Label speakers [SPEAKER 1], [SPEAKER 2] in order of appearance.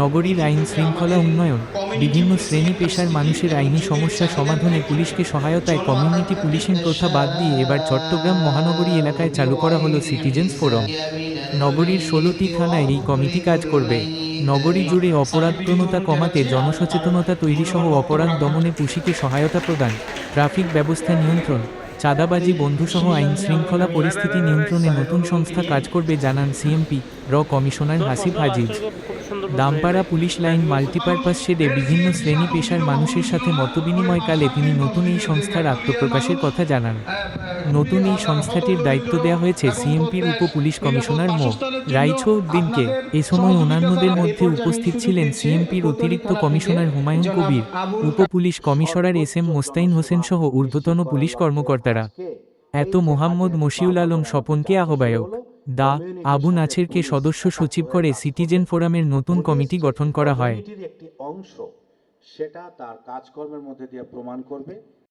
[SPEAKER 1] নগরীর আইন শৃঙ্খলা উন্নয়ন, বিভিন্ন শ্রেণি পেশার মানুষের আইনি সমস্যা সমাধানে পুলিশকে সহায়তায় কমিউনিটি পুলিশিং প্রথা বাদ দিয়ে এবার চট্টগ্রাম মহানগরী এলাকায় চালু করা হলো সিটিজেন্স ফোরাম। নগরীর ষোলোটি থানায় এই কমিটি কাজ করবে। নগরী জুড়ে অপরাধ কমাতে জনসচেতনতা তৈরি সহ অপরাধ দমনে পুশিকে সহায়তা প্রদান, ট্রাফিক ব্যবস্থা নিয়ন্ত্রণ, চাঁদাবাজি বন্ধুসহ আইন শৃঙ্খলা পরিস্থিতি নিয়ন্ত্রণে নতুন সংস্থা কাজ করবে, জানান সিএমপি, র commissioner Hasif Haziz Dampara police line multipurpose শেডে বিভিন্ন শ্রেণি পেশার মানুষের সাথে মতবিনিময়কালে তিনি নতুন এই সংস্থার আত্মপ্রকাশের কথা জানান। নতুন এই সংস্থাটির দায়িত্ব দেওয়া হয়েছে সিএমপির উপ পুলিশ কমিশনার মো. রাইছো উদ্দিনকে এ সময় অন্যান্যদের মধ্যে উপস্থিত ছিলেন সিএমপির অতিরিক্ত কমিশনার হুমায়ুন কবির উপ police commissioner S M Mostain Hossain সহ ঊর্ধ্বতন পুলিশ কর্মকর্তারা। এত মোহাম্মদ মশিউল আলম স্বপনকে আহ্বায়ক। দা, আবু নাছেরকে সদস্য সচিব করে সিটিজেন ফোরামের নতুন কমিটি গঠন করা হয়।
[SPEAKER 2] একটি অংশ, সেটা তার কাজকর্মের মধ্যে দিয়ে প্রমাণ করবে।